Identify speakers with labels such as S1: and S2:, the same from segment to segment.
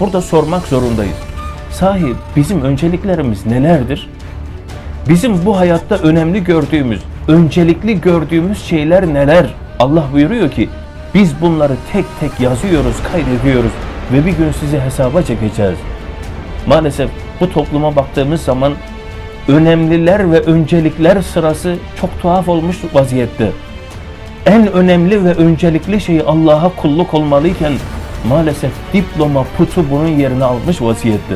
S1: burada sormak zorundayız. Sahi bizim önceliklerimiz nelerdir? Bizim bu hayatta önemli gördüğümüz, öncelikli gördüğümüz şeyler neler? Allah buyuruyor ki biz bunları tek tek yazıyoruz, kaydediyoruz ve bir gün sizi hesaba çekeceğiz. Maalesef bu topluma baktığımız zaman önemliler ve öncelikler sırası çok tuhaf olmuş vaziyette. En önemli ve öncelikli şey Allah'a kulluk olmalıyken maalesef diploma putu bunun yerini almış vaziyette.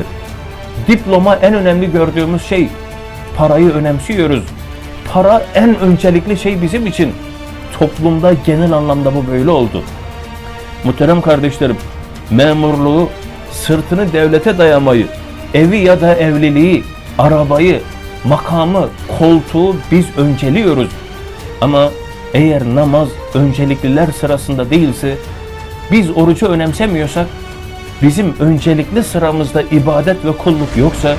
S1: Diploma en önemli gördüğümüz şey. Parayı önemsiyoruz. Para en öncelikli şey bizim için. Toplumda genel anlamda bu böyle oldu. Muhterem kardeşlerim, memurluğu, sırtını devlete dayamayı, evi ya da evliliği, arabayı, makamı, koltuğu biz önceliyoruz. Ama eğer namaz öncelikliler sırasında değilse, biz orucu önemsemiyorsak, bizim öncelikli sıramızda ibadet ve kulluk yoksa,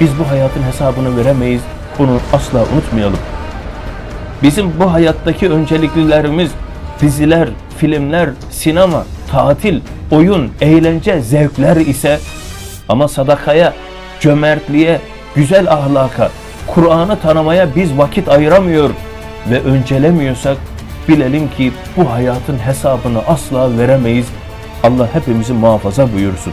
S1: biz bu hayatın hesabını veremeyiz. Bunu asla unutmayalım. Bizim bu hayattaki önceliklilerimiz diziler, filmler, sinema, tatil, oyun, eğlence, zevkler ise ama sadakaya, cömertliğe, güzel ahlaka, Kur'an'ı tanımaya biz vakit ayıramıyor ve öncelemiyorsak bilelim ki bu hayatın hesabını asla veremeyiz. Allah hepimizi muhafaza buyursun.